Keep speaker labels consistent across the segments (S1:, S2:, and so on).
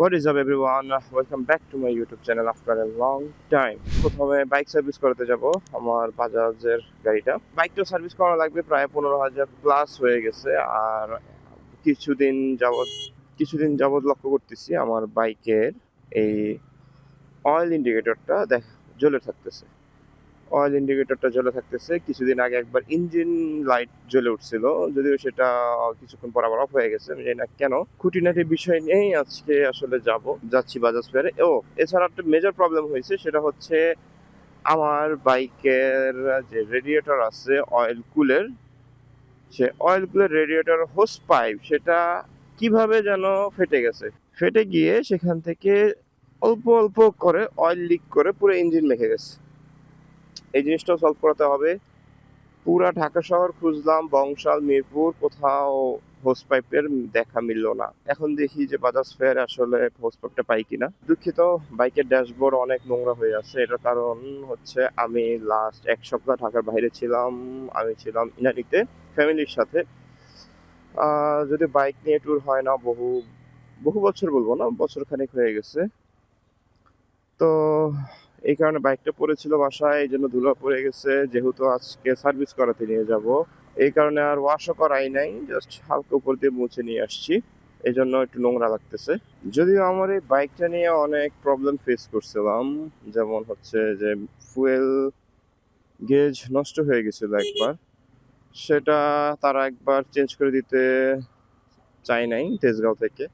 S1: What is up, everyone? Welcome back to my YouTube channel after a long time. প্রথমে bike service করতে যাব, আমার বাজাজের গাড়িটা বাইকটা সার্ভিস করা লাগবে, প্রায় পনেরো হাজার প্লাস হয়ে গেছে, আর কিছুদিন যাবত কিছুদিন যাবত লক্ষ্য করতেছি আমার বাইকের এই অয়েল ইন্ডিকেটরটা দেখ, জ্বলে থাকতেছে অয়েল ইন্ডিকেটরটা জ্বলে থাকতেছে। কিছুদিন আগে একবার ইঞ্জিন লাইট জ্বলে উঠছিল, যদিও সেটা কিছুক্ষণ পর আবার অফ হয়ে গেছে জানি না কেন। খুঁটিনাটি বিষয় নিয়েই আজকে আসলে যাব, যাচ্ছি বাজাজ ফেয়ারে। ও, এছাড়া একটা মেজর প্রবলেম হয়েছে, সেটা হচ্ছে আমার বাইকের যে রেডিয়েটর আছে অয়েল কুলের সে oil cooler radiator hose pipe সেটা কীভাবে যেন ফেটে গেছে? ফেটে গিয়ে সেখান থেকে অল্প অল্প করে অয়েল লিক করে পুরো ইঞ্জিন মেখে গেছে। এই জিনিসটাও সলভ করাতে হবে। পুরা ঢাকা শহর খুঁজলাম, বংশাল, মিরপুর, কোথাও হোস পাইপের দেখা মিলল না। এখন দেখি যে বাজাজ ফেয়ার আসলে হোস পাইপটা পাই কিনা। দুঃখিত, বাইকের ড্যাশবোর্ড অনেক নোংরা হয়ে আছে। এটার কারণ হচ্ছে আমি লাস্ট এক সপ্তাহ ঢাকার বাইরে ছিলাম, আমি ছিলাম ইনানিতে, ফ্যামিলির সাথে। যদি বাইক নিয়ে ট্যুর হয় না, বহু বহু বছর বলব না বছর খানেক হয়ে গেছে। তো এই কারণে বাইকটা পড়েছিল বাসায়, এই জন্য ধুলো পড়ে গেছে। যেহেতু আজকে সার্ভিস করাতে নিয়ে যাব। এই কারণে আর ওয়াশও করাই নাই জাস্ট হালকা উপর দিয়ে মুছে নিয়ে আসছি। এই জন্য একটু নোংরা লাগতেছে। যদিও আমার এই বাইকটা নিয়ে অনেক প্রবলেম ফেস করছিলাম। যেমন হচ্ছে যে ফুয়েল গেজ নষ্ট হয়ে গেছিল একবার। সেটা তারা একবার চেঞ্জ করে দিতে চাই নাই তেজগাঁও থেকে।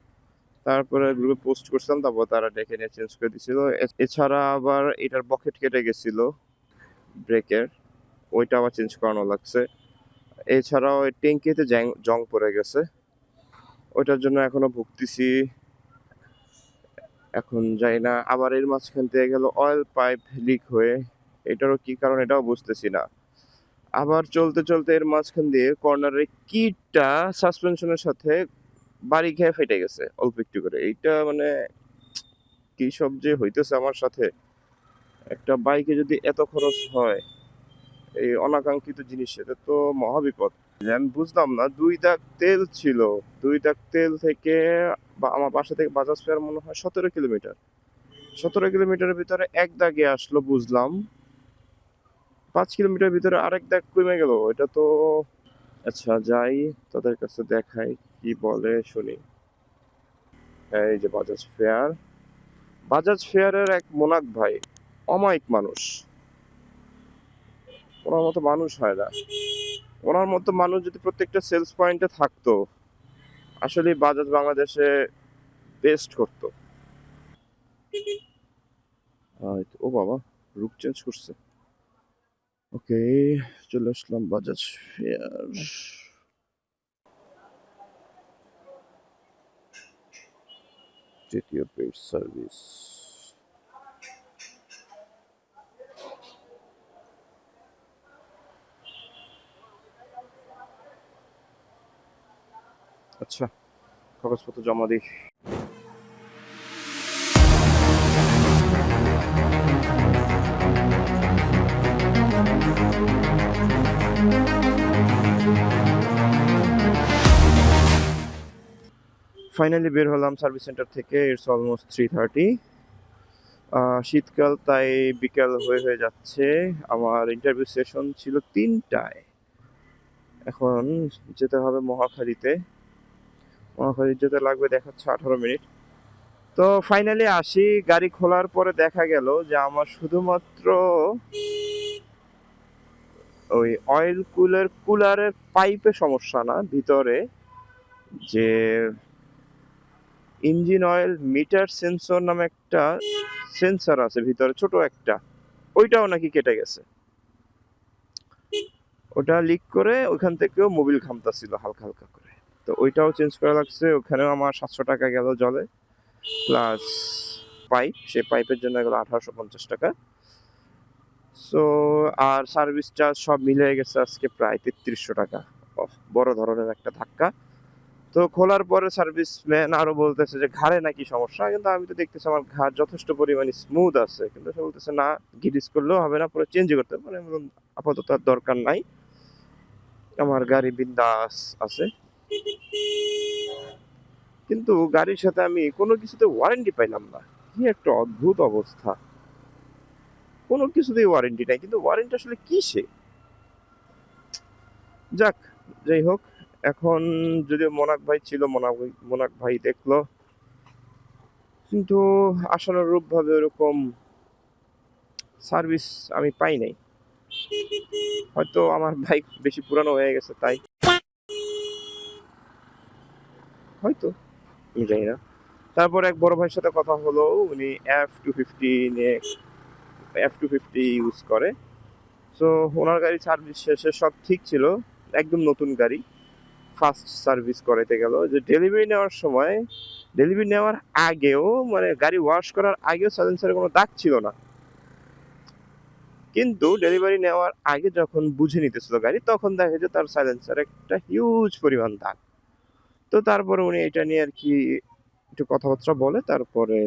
S1: তারপরে গ্রুপে পোস্ট করছিলাম, তারপর তারা ডেকে নিয়ে চেঞ্জ করে দিছিল। এছাড়া আবার এটার বকেট কেটে গেছিল ব্রেকের ওইটা আবার চেঞ্জ করানো লাগছে। এছাড়াও ট্যাঙ্কিতে জং পড়ে গেছে। ওইটার জন্য এখনও ভুগতেছি। এখন যাই না, আবার এর মাঝখান থেকে গেল অয়েল পাইপ লিক হয়ে। এটারও কি কারণ এটাও বুঝতেছি না। আবার চলতে চলতে এর মাঝখান দিয়ে কর্নারের কিটটা সাসপেনশনের সাথে বাড়ি খেয়ে ফেটে গেছে, অল্প একটু করে। এইটা মানে কি সব যে হইতেছে আমার সাথে, একটা বাইকে যদি এত খরচ হয়, এই অনাকাঙ্ক্ষিত জিনিস, এটা তো মহাবিপদ। আমি বুঝলাম না, দুই দাগ তেল ছিল, দুই দাগ তেল থেকে বা আমার বাসা থেকে বাজাজ ফেয়ার মনে হয় সতেরো কিলোমিটার। সতেরো কিলোমিটারের ভিতরে এক দাগে আসলো, বুঝলাম। পাঁচ কিলোমিটার ভিতরে আরেক দাগ কমে গেল, এটা তো আচ্ছা যাই, তাদের কাছে দেখাই। কি বলে শুনি। এই যে বাজাজ ফেয়ার বাজাজ ফেয়ারের এক মোনাক ভাই, অমায়িক মানুষ। ওনার মতো মানুষ হয় না। ওনার মতো মানুষ যদি প্রত্যেকটা সেলস পয়েন্টে থাকতো, আসলে বাজাজ বাংলাদেশে বেস্ট করতো। ও বাবা রুট চেঞ্জ করছে। ওকে চলে আসলাম বাজাজ ফেয়ার তৃতীয় পেড সার্ভিস আচ্ছা কাগজপত্র জমা দিই। ফাইনালি বের হলাম সার্ভিস সেন্টার থেকে ইটস অলমোস্ট থ্রি থার্টি শীতকাল, তাই বিকাল হয়ে হয়ে যাচ্ছে। আমার ইন্টারভিউ সেশন ছিল তিনটায়। এখন যেতে হবে মহাখালীতে। মহাখালী যেতে লাগবে, দেখাচ্ছে আঠারো মিনিট। তো ফাইনালি আসি, গাড়ি খোলার পরে দেখা গেল যে আমার শুধুমাত্র ওই অয়েল কুলার কুলারের পাইপে সমস্যা না, ভিতরে যে ইঞ্জিন অয়েল মিটার সেন্সর নামে একটা সেন্সর আছে ভিতরে, ছোট একটা। ওইটাও নাকি কেটে গেছে। ওটা লিক করে ওখান থেকেও মোবিল খামতাছিল হালকা হালকা করে। তো ওইটাও চেঞ্জ করা লাগছে, ওখানেও আমার সাতশো টাকা গেল জলে। প্লাস পাইপ সেই পাইপের জন্য গেল আঠারোশো পঞ্চাশ টাকা। সো আর সার্ভিস চার্জ সব মিলে গেছে আজকে প্রায় তেত্রিশশো টাকা। বড় ধরনের একটা ধাক্কা। তো খোলার পরে সার্ভিস ম্যান আরও বলতেছে যে ঘাড়ে নাকি সমস্যা? কিন্তু আমি তো দেখতেছি আমার ঘাড় যথেষ্ট পরিমাণে স্মুথ আছে। কিন্তু সে বলতেছে না গিরিস করলেও হবে না পুরো চেঞ্জ করতে আমি বললাম, আপাতত আর দরকার নাই। আমার গাড়ি বিন্দাস আছে। কিন্তু গাড়ির সাথে আমি কোনো কিছুতে ওয়ারেন্টি পাইলাম না। কি একটা অদ্ভুত অবস্থা। কোনো কিছুতেই ওয়ারেন্টি নাই। কিন্তু ওয়ারেন্টি আসলে কিসে? যাক যাই হোক। এখন যদিও মোনাক ভাই ছিল, মোনাক ভাই মোনাক ভাই দেখল। কিন্তু আশানুরূপ ভাবে ওরকম সার্ভিস আমি পাই নাই। হয়তো আমার বাইক বেশি পুরানো হয়ে গেছে, তাই। হয়তো, আমি জানি না। তারপর এক বড় ভাইয়ের সাথে কথা হলো, উনি এফ টু ফিফটি নিয়ে এফ টু ফিফটি ইউজ করে। সো ওনার গাড়ি সার্ভিস শেষে সব ঠিক ছিল, একদম নতুন গাড়ি। ফার্স্ট সার্ভিস করাইতে গেল যে ডেলিভারি নেওয়ার সময় ডেলিভারি নেওয়ার আগেও মানে গাড়ি ওয়াশ করার আগেও সাইলেন্সারে কোনো দাগ ছিল না। কিন্তু ডেলিভারি নেওয়ার আগে যখন বুঝে নিতেছিল গাড়ি, তখন দেখে যে তার সাইলেন্সার একটা হিউজ পরিমাণ দাগ। তো তারপরে উনি এটা নিয়ে আর কি একটু কথাবার্তা বলে, তারপরে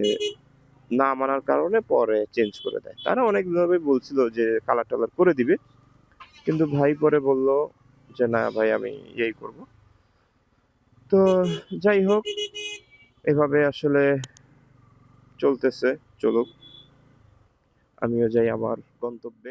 S1: না মানার কারণে পরে চেঞ্জ করে দেয়। তারা অনেকভাবে বলছিল যে কালার টালার করে দিবে। কিন্তু ভাই পরে বলল যে, না ভাই, আমি এই করব। তো যাই হোক এভাবে আসলে চলতেছে চলুক। আমিও যাই আমার গন্তব্যে।